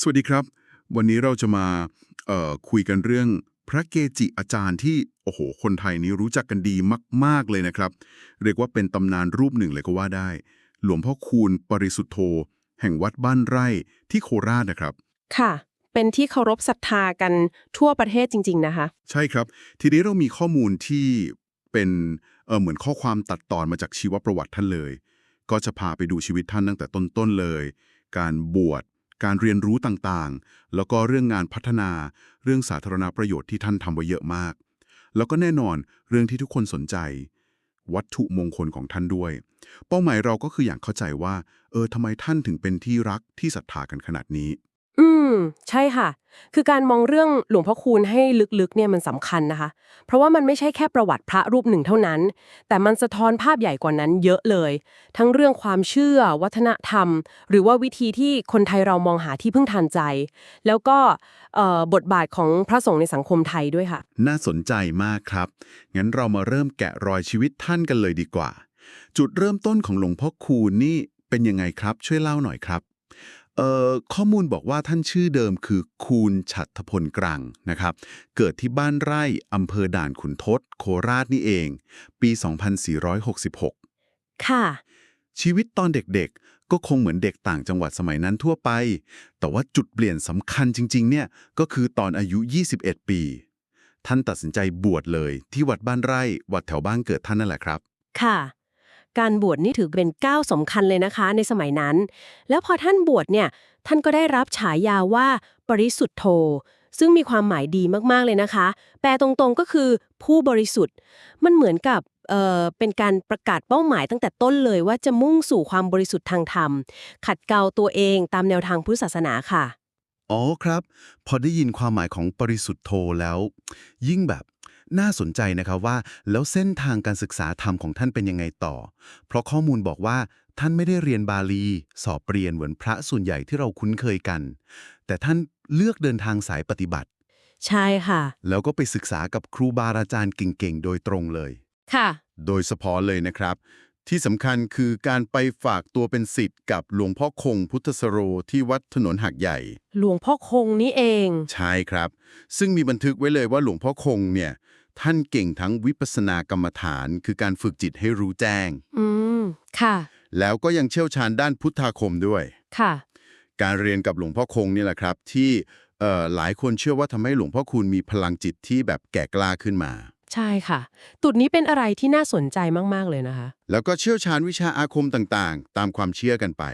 สวัสดีครับ วันนี้เราจะมาเอ่อคุยกันเรื่องพระเกจิอาจารย์ที่โอ้โห คนไทยนี้รู้จักกันดีมาก ๆเลยนะครับ เรียกว่าเป็นตำนานรูปหนึ่งเลยก็ว่าได้ หลวงพ่อคูณปริสุทธโธ แห่งวัดบ้านไร่ที่โคราชนะครับ ค่ะ เป็นที่เคารพศรัทธากันทั่วประเทศจริง ๆ นะคะ ใช่ครับ ทีนี้เรามีข้อมูลที่เป็นเออเหมือนข้อความตัดตอนมาจากชีวประวัติท่านเลย ก็จะพาไปดูชีวิตท่านตั้งแต่ต้นๆเลย การบวช การเรียนรู้ต่างๆ แล้วก็เรื่องงานพัฒนา เรื่องสาธารณประโยชน์ที่ท่านทำไว้เยอะมาก แล้วก็แน่นอนเรื่องที่ทุกคนสนใจ วัตถุมงคลของท่านด้วย เป้าหมายเราก็คืออย่างเข้าใจว่า เออทำไมท่านถึงเป็นที่รักที่ศรัทธากันขนาดนี้ อืม ใช่ค่ะ คือการมองเรื่องหลวงพ่อคูณให้ลึกๆเนี่ยมันสำคัญนะคะ เพราะว่ามันไม่ใช่แค่ประวัติพระรูปหนึ่งเท่านั้น แต่มันสะท้อนภาพใหญ่กว่านั้นเยอะเลย ทั้งเรื่องความเชื่อ วัฒนธรรม หรือว่าวิธีที่คนไทยเรามองหาที่พึ่งทานใจ แล้วก็เอ่อบทบาทของพระสงฆ์ในสังคมไทยด้วยค่ะ น่าสนใจมากครับ งั้นเรามาเริ่มแกะรอยชีวิตท่านกันเลยดีกว่า จุดเริ่มต้นของหลวงพ่อคูณนี่เป็นยังไงครับ ช่วยเล่าหน่อยครับ เอ่อข้อมูลบอกว่าท่านชื่อเดิมคือคูณฉัตรพลกรังนะครับ เกิดที่บ้านไร่อำเภอด่านขุนทด โคราชนี่เอง ปี 2466 ค่ะ ชีวิตตอนเด็กๆ ก็คงเหมือนเด็กต่างจังหวัดสมัยนั้นทั่วไป แต่ว่าจุดเปลี่ยนสำคัญจริง ๆ เนี่ย ก็คือตอนอายุ 21 ปี ท่านตัดสินใจบวชเลยที่วัดบ้านไร่ วัดแถวบ้านเกิดท่านนั่นแหละครับ ค่ะ การบวชนี่ถือเป็นก้าวสำคัญเลยนะคะ ในสมัยนั้น แล้วพอท่านบวชเนี่ยท่านก็ได้รับฉายาว่าปริสุทธโธ ซึ่งมีความหมายดีมากๆเลยนะคะ แปลตรงๆก็คือผู้บริสุทธิ์ มันเหมือนกับเเป็นการประกาศเป้าหมายตั้งแต่ต้นเลยว่าจะมุ่งสู่ความบริสุทธิ์ทางธรรม ขัดเกลาตัวเองตามแนวทางพุทธศาสนาค่ะ อ๋อครับ พอได้ยินความหมายของปริสุทธโธแล้ว ยิ่งแบบ น่าสนใจนะครับว่า แล้วเส้นทางการศึกษาธรรมของท่านเป็นยังไงต่อ เพราะข้อมูลบอกว่าท่านไม่ได้เรียนบาลี สอบเรียนเหมือนพระส่วนใหญ่ที่เราคุ้นเคยกัน แต่ท่านเลือกเดินทางสายปฏิบัติ ใช่ค่ะ แล้วก็ไปศึกษากับครูบาอาจารย์เก่งๆ โดยตรงเลย ค่ะ โดยเฉพาะเลยนะครับ ที่สำคัญคือการไปฝากตัวเป็นศิษย์กับหลวงพ่อคงพุทธสโรที่วัดถนนหักใหญ่ หลวงพ่อคงนี่เอง ใช่ครับ ซึ่งมีบันทึกไว้เลยว่าหลวงพ่อคงเนี่ย ท่านเก่งทั้งวิปัสสนากรรมฐาน คือการฝึกจิตให้รู้แจ้ง อืม ค่ะ แล้วก็ยังเชี่ยวชาญด้านพุทธาคมด้วย ค่ะ การเรียนกับหลวงพ่อคงนี่แหละครับ ที่เอ่อหลายคนเชื่อว่าทำให้หลวงพ่อคูณมีพลังจิตที่แบบแก่กล้าขึ้นมา ใช่ค่ะตุดนี้เป็นอะไรที่น่าสนใจมาก ๆ เลยนะคะ แล้วก็เชี่ยวชาญวิชาอาคมต่างๆ ตามความเชื่อกันไป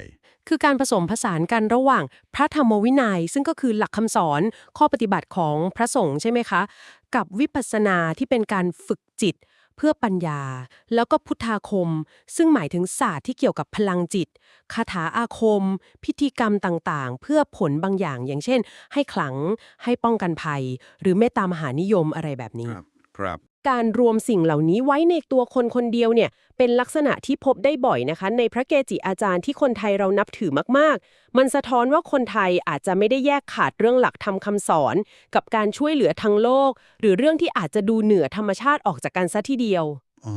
คือการผสมผสานกันระหว่างพระธรรมวินัย ซึ่งก็คือหลักคำสอนข้อปฏิบัติของพระสงฆ์ใช่ไหมคะ กับวิปัสสนาที่เป็นการฝึกจิต เพื่อปัญญา แล้วก็พุทธาคม ซึ่งหมายถึงศาสตร์ที่เกี่ยวกับพลังจิต คาถาอาคม พิธีกรรมต่างๆ เพื่อผลบางอย่าง อย่างเช่น ให้ขลัง ให้ป้องกันภัย หรือเมตตามหานิยมอะไรแบบนี้ ครับ การรวมสิ่งเหล่านี้ไว้ในตัวคนคนเดียวเนี่ยเป็นลักษณะที่พบได้บ่อยนะคะ ในพระเกจิอาจารย์ที่คนไทยเรานับถือมากๆ มันสะท้อนว่าคนไทยอาจจะไม่ได้แยกขาดเรื่องหลักธรรมคำสอน กับการช่วยเหลือทั้งโลก หรือเรื่องที่อาจจะดูเหนือธรรมชาติออกจากกันซะทีเดียว อ๋อ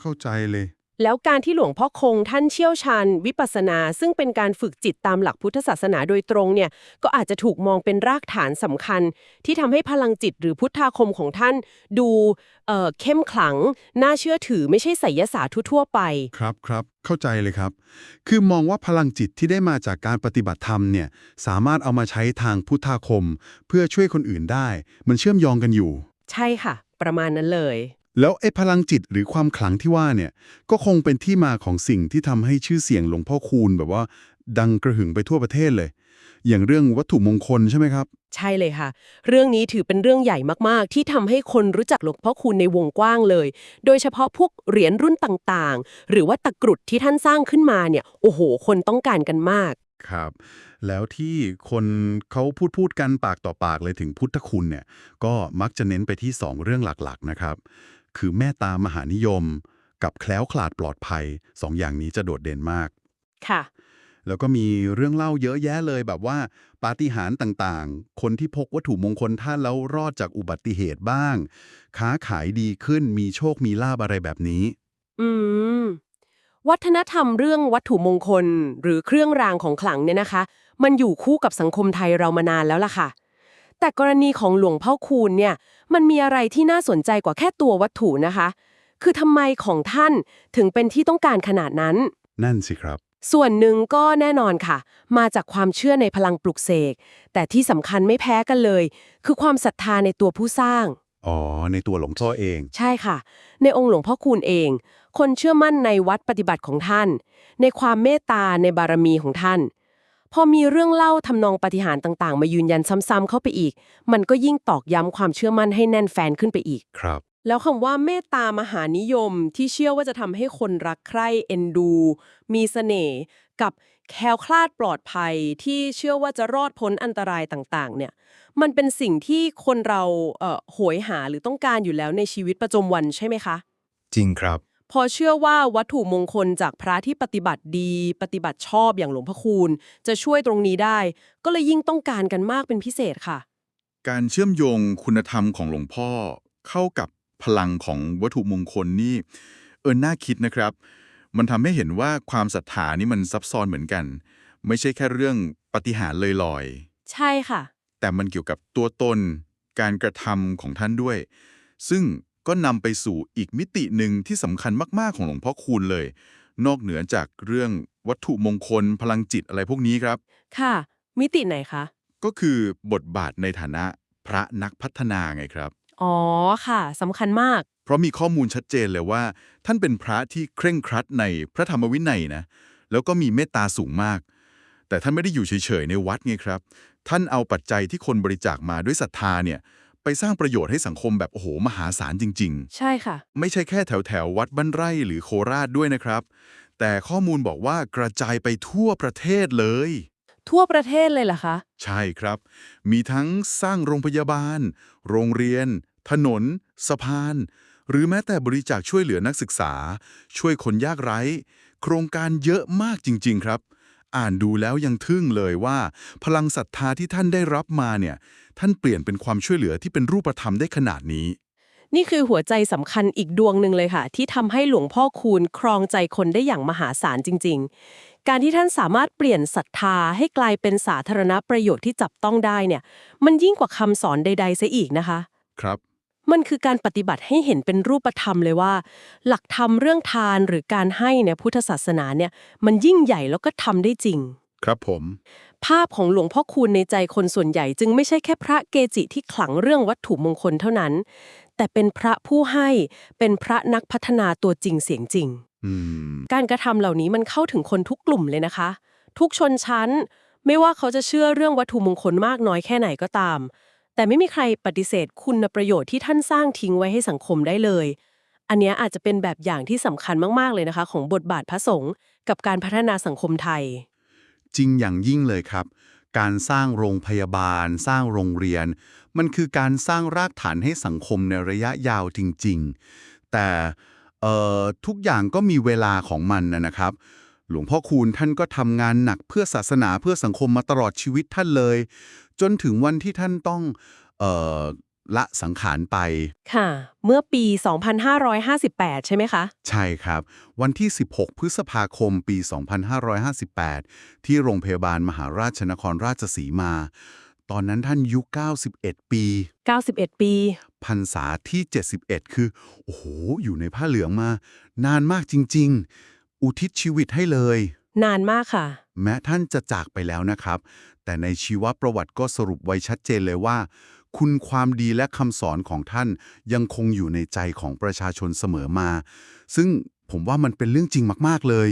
เข้าใจเลย แล้วการที่หลวงพ่อคงท่านเชี่ยวชาญวิปัสสนา ซึ่งเป็นการฝึกจิตตามหลักพุทธศาสนาโดยตรงเนี่ยก็อาจจะถูกมองเป็นรากฐานสำคัญ ที่ทำให้พลังจิตหรือพุทธาคมของท่าน ดูเอ่อเข้มขลัง น่าเชื่อถือไม่ใช่ไสยศาสตร์ทั่วๆไป ครับครับเข้าใจเลยครับ คือมองว่าพลังจิตที่ได้มาจากการปฏิบัติธรรมเนี่ยสามารถเอามาใช้ทางพุทธาคม เพื่อช่วยคนอื่นได้ มันเชื่อมโยงกันอยู่ ใช่ค่ะ ประมาณนั้นเลย แล้วไอ้พลังจิตหรือความขลังที่ว่าเนี่ย ก็คงเป็นที่มาของสิ่งที่ทำให้ชื่อเสียงหลวงพ่อคูณแบบว่า ดังกระหึ่มไปทั่วประเทศเลย อย่างเรื่องวัตถุมงคลใช่ไหมครับ ใช่เลยค่ะ เรื่องนี้ถือเป็นเรื่องใหญ่มากๆ ที่ทำให้คนรู้จักหลวงพ่อคูณในวงกว้างเลย โดยเฉพาะพวกเหรียญรุ่นต่างๆ หรือว่าตะกรุดที่ท่านสร้างขึ้นมาเนี่ย โอ้โห คนต้องการกันมาก ครับ แล้วที่คนเขาพูดพูดกันปากต่อปากเลยถึงพุทธคุณเนี่ย ก็มักจะเน้นไปที่ 2 เรื่องหลักๆนะครับ คือเมตตามหานิยม กับแคล้วคลาดปลอดภัย2อย่างนี้จะโดดเด่นมาก ค่ะ แล้วก็มีเรื่องเล่าเยอะแยะเลยแบบว่าปาฏิหาริย์ต่างๆ คนที่พกวัตถุมงคลท่านแล้วรอดจากอุบัติเหตุบ้าง ค้าขายดีขึ้นมีโชคมีลาบอะไรแบบนี้ อืม วัฒนธรรมเรื่องวัตถุมงคล หรือเครื่องรางของขลังเนี่ยนะคะ มันอยู่คู่กับสังคมไทยเรามานานแล้วล่ะค่ะ แต่กรณีของหลวงพ่อคูณเนี่ยมันมีอะไรที่น่าสนใจกว่าแค่ตัววัตถุนะคะ คือทำไมของท่านถึงเป็นที่ต้องการขนาดนั้น นั่นสิครับ ส่วนหนึ่งก็แน่นอนค่ะ มาจากความเชื่อในพลังปลุกเสก แต่ที่สำคัญไม่แพ้กันเลย คือความศรัทธาในตัวผู้สร้าง อ๋อ ในตัวหลวงพ่อเอง ใช่ค่ะ ในองค์หลวงพ่อคูณเอง คนเชื่อมั่นในวัดปฏิบัติของท่าน ในความเมตตาในบารมีของท่าน พอมีเรื่องเล่าทำนองปาฏิหารย์ต่างๆ มายืนยันซ้ำๆเข้าไปอีก มันก็ยิ่งตอกย้ำความเชื่อมั่นให้แน่นแฟนขึ้นไปอีก ครับ แล้วคำว่าเมตตามหานิยมที่เชื่อว่าจะทำให้คนรักใคร่เอ็นดู มีเสน่ห์กับแคล้วคลาดปลอดภัยที่เชื่อว่าจะรอดพ้นอันตรายต่างๆ เนี่ย มันเป็นสิ่งที่คนเราเอ่อโหยหาหรือต้องการอยู่แล้วในชีวิตประจำวันใช่ไหมคะ จริงครับ พอเชื่อว่าวัตถุมงคลจากพระที่ปฏิบัติดี ปฏิบัติชอบอย่างหลวงพ่อคูณ จะช่วยตรงนี้ได้ ก็เลยยิ่งต้องการกันมากเป็นพิเศษค่ะ การเชื่อมโยงคุณธรรมของหลวงพ่อ เข้ากับพลังของวัตถุมงคลนี่ เออน่าคิดนะครับ มันทำให้เห็นว่าความศรัทธานี่มันซับซ้อนเหมือนกัน ไม่ใช่แค่เรื่องปฏิหารย์ลอยๆ ใช่ค่ะ แต่มันเกี่ยวกับตัวตน การกระทำของท่านด้วย ซึ่ง ก็นำไปสู่อีกมิติหนึ่งที่สำคัญมาก ๆ ของหลวงพ่อคูณเลย นอกเหนือจากเรื่องวัตถุมงคลพลังจิตอะไรพวกนี้ครับ ค่ะ มิติไหนคะ ก็คือบทบาทในฐานะพระนักพัฒนาไงครับ อ๋อค่ะสำคัญมาก เพราะมีข้อมูลชัดเจนเลยว่า ท่านเป็นพระที่เคร่งครัดในพระธรรมวินัยนะแล้วก็มีเมตตาสูงมาก แต่ท่านไม่ได้อยู่เฉยๆในวัดไงครับ ท่านเอาปัจจัยที่คนบริจาคมาด้วยศรัทธาเนี่ย ไปสร้างประโยชน์ให้สังคมแบบโอ้โหมหาศาลจริงใช่ค่ะๆไม่ใช่แค่แถวแถวๆวัดบ้านไร่หรือโคราชด้วยนะครับ แต่ข้อมูลบอกว่ากระจายไปทั่วประเทศเลย ทั่วประเทศเลยเหรอคะ ใช่ครับ มีทั้งสร้างโรงพยาบาล โรงเรียน ถนน สะพาน หรือแม้แต่บริจาคช่วยเหลือนักศึกษา ช่วยคนยากไร้ โครงการเยอะมากจริง ๆ ครับ อ่านดูแล้วยังทึ่งเลยว่า พลังศรัทธาที่ท่านได้รับมาเนี่ย ท่านเปลี่ยนเป็นความช่วยเหลือที่เป็นรูปธรรมได้ขนาดนี้ นี่คือหัวใจสำคัญอีกดวงหนึ่งเลยค่ะ ที่ทำให้หลวงพ่อคูณครองใจคนได้อย่างมหาศาลจริง ๆ การที่ท่านสามารถเปลี่ยนศรัทธาให้กลายเป็นสาธารณประโยชน์ที่จับต้องได้เนี่ย มันยิ่งกว่าคำสอนใดๆเสียอีกนะคะ ครับ มันคือการปฏิบัติให้เห็นเป็นรูปธรรมเลยว่า หลักธรรมเรื่องทานหรือการให้ในพุทธศาสนาเนี่ยมันยิ่งใหญ่แล้วก็ทำได้จริง ครับผม ภาพของหลวงพ่อคูณในใจคนส่วนใหญ่ จึงไม่ใช่แค่พระเกจิที่ขลังเรื่องวัตถุมงคลเท่านั้น แต่เป็นพระผู้ให้เป็นพระนักพัฒนาตัวจริงเสียงจริง อืม การกระทำเหล่านี้มันเข้าถึงคนทุกกลุ่มเลยนะคะ ทุกชนชั้น ไม่ว่าเขาจะเชื่อเรื่องวัตถุมงคลมากน้อยแค่ไหนก็ตาม แต่ไม่มีใครปฏิเสธคุณประโยชน์ที่ท่านสร้างทิ้งไว้ให้สังคมได้เลย อันนี้อาจจะเป็นแบบอย่างที่สำคัญมาก ๆ เลยนะคะ ของบทบาทพระสงฆ์กับการพัฒนาสังคมไทย จริงอย่างยิ่งเลยครับ การสร้างโรงพยาบาล สร้างโรงเรียน มันคือการสร้างรากฐานให้สังคมในระยะยาวจริง ๆ แต่ทุกอย่างก็มีเวลาของมันนะครับ หลวงพ่อคูณท่านก็ทำงานหนักเพื่อศาสนาเพื่อสังคมมาตลอดชีวิตท่านเลย จนถึงวันที่ท่านต้องเอ่อละสังขารไป ค่ะ เมื่อปี 2558 ใช่ไหมคะ ใช่ครับ วันที่ 16 พฤษภาคมปี 2558 ที่โรงพยาบาลมหาราชนครราชสีมา ตอนนั้นท่านอายุ 91 ปี 91 ปี พรรษาที่ 71 คือ โอ้โห อยู่ในผ้าเหลืองมานานมากจริง ๆ อุทิศชีวิตให้เลย นานมากค่ะ แม้ท่านจะจากไปแล้วนะครับ แต่ในชีวประวัติก็สรุปไว้ชัดเจนเลยว่า คุณความดีและคำสอนของท่านยังคงอยู่ในใจของประชาชนเสมอมา ซึ่ง ผมว่ามันเป็นเรื่องจริงมาก ๆ เลย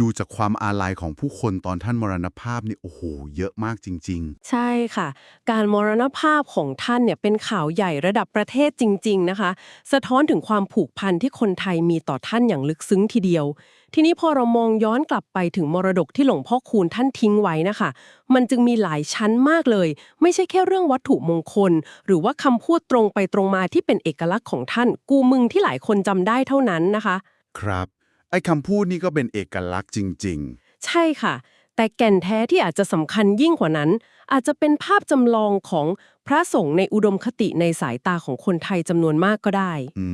ดูจากความอาลัยของผู้คนตอนท่านมรณภาพนี่โอ้โห เยอะมากจริง ใช่ค่ะ การมรณภาพของท่านเนี่ยเป็นข่าวใหญ่ระดับประเทศจริง ๆ นะคะ สะท้อนถึงความผูกพันที่คนไทยมีต่อท่านอย่างลึกซึ้งทีเดียว ทีนี้พอเรามองย้อนกลับไปถึงมรดกที่หลวงพ่อคูณท่านทิ้งไว้นะคะ มันจึงมีหลายชั้นมากเลย ไม่ใช่แค่เรื่องวัตถุมงคล หรือว่าคำพูดตรงไปตรงมาที่เป็นเอกลักษณ์ของท่าน กูมึงที่หลายคนจำได้เท่านั้นนะคะ ครับ ไอ้คำพูดนี่ก็เป็นเอกลักษณ์จริง ใช่ค่ะ แต่แก่นแท้ที่อาจจะสำคัญยิ่งกว่านั้น อาจจะเป็นภาพจำลองของพระสงฆ์ในอุดมคติในสายตาของคนไทยจำนวนมากก็ได้ ๆ อื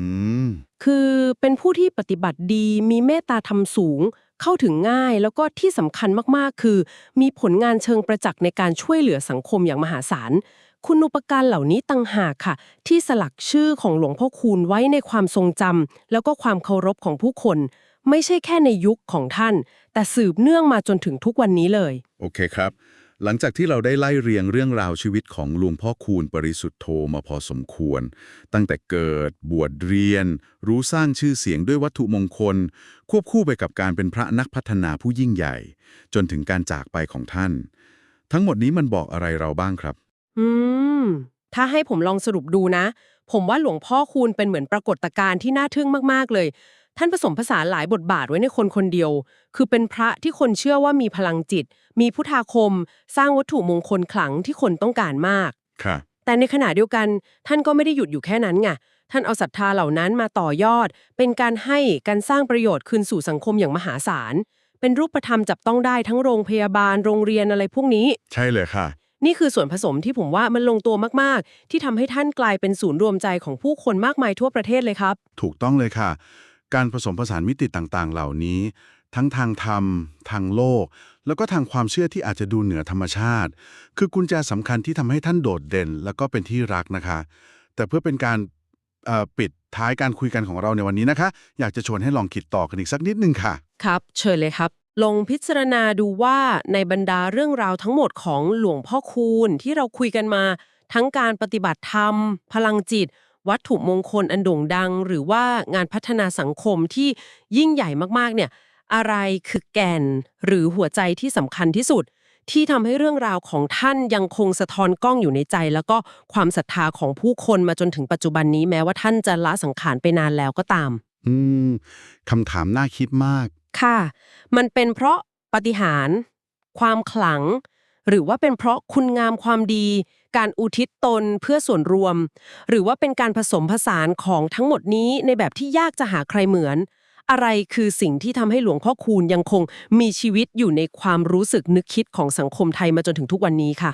ม คือเป็นผู้ที่ปฏิบัติดี มีเมตตาธรรมสูง เข้าถึงง่าย แล้วก็ที่สำคัญมากๆ คือ มีผลงานเชิงประจักษ์ในการช่วยเหลือสังคมอย่างมหาศาล คุณอุปการเหล่านี้ต่างหากค่ะ ที่สลักชื่อของหลวงพ่อคูณไว้ในความทรงจำแล้วก็ความเคารพของผู้คน ไม่ใช่แค่ในยุคของท่าน แต่สืบเนื่องมาจนถึงทุกวันนี้เลย โอเคครับ หลังจากที่เราได้ไล่เรียงเรื่องราวชีวิตของหลวงพ่อคูณปริสุทธโธมาพอสมควร ตั้งแต่เกิดบวชเรียน รู้สร้างชื่อเสียงด้วยวัตถุมงคล ควบคู่ไปกับการเป็นพระนักพัฒนาผู้ยิ่งใหญ่ จนถึงการจากไปของท่าน ทั้งหมดนี้มันบอกอะไรเราบ้างครับ อืม ถ้าให้ผมลองสรุปดูนะ ผมว่าหลวงพ่อคูณเป็นเหมือนปรากฏการณ์ที่น่าทึ่งมากๆเลย ท่านผสมผสานหลายบทบาทไว้ในคนคนเดียว คือเป็นพระที่คนเชื่อว่ามีพลังจิต มีพุทธาคม สร้างวัตถุมงคลขลังที่คนต้องการมาก ค่ะ แต่ในขณะเดียวกัน ท่านก็ไม่ได้หยุดอยู่แค่นั้นไง ท่านเอาศรัทธาเหล่านั้นมาต่อยอด เป็นการให้ การสร้างประโยชน์คืนสู่สังคมอย่างมหาศาล เป็นรูปธรรมจับต้องได้ทั้งโรงพยาบาล โรงเรียนอะไรพวกนี้ ใช่เลยค่ะ นี่คือส่วนผสมที่ผมว่ามันลงตัวมาก ๆ ที่ทำให้ท่านกลายเป็นศูนย์รวมใจของผู้คนมากมายทั่วประเทศเลยครับ ถูกต้องเลยค่ะ การผสมผสานมิติต่างๆ เหล่านี้ ทั้งทางธรรม ทางโลก แล้วก็ทางความเชื่อที่อาจจะดูเหนือธรรมชาติ คือกุญแจสำคัญที่ทำให้ท่านโดดเด่น แล้วก็เป็นที่รักนะคะ แต่เพื่อเป็นการเอ่อปิดท้ายการคุยกันของเราในวันนี้นะคะ อยากจะชวนให้ลองคิดต่อกันอีกสักนิดนึงค่ะ ครับ เชิญเลยครับ ลงพิจารณาดูว่าในบรรดาเรื่องราวทั้งหมดของหลวงพ่อคูณที่เราคุยกันมา ทั้งการปฏิบัติธรรม พลังจิต วัตถุมงคลอันโด่งดัง หรือว่างานพัฒนาสังคมที่ยิ่งใหญ่มากๆเนี่ยอะไรคือแก่นหรือหัวใจที่สำคัญที่สุด ที่ทำให้เรื่องราวของท่านยังคงสะท้อนกล้องอยู่ในใจ แล้วก็ความศรัทธาของผู้คนมาจนถึงปัจจุบันนี้แม้ว่าท่านจะละสังขารไปนานแล้วก็ตาม อืมคำถามน่าคิดมาก ค่ะ มันเป็นเพราะปฏิหาร ความขลัง หรือว่าเป็นเพราะคุณงามความดี การอุทิศตนเพื่อส่วนรวม หรือว่าเป็นการผสมผสานของทั้งหมดนี้ในแบบที่ยากจะหาใครเหมือน อะไรคือสิ่งที่ทำให้หลวงพ่อคูณยังคงมีชีวิตอยู่ในความรู้สึกนึกคิดของสังคมไทยมาจนถึงทุกวันนี้ค่ะ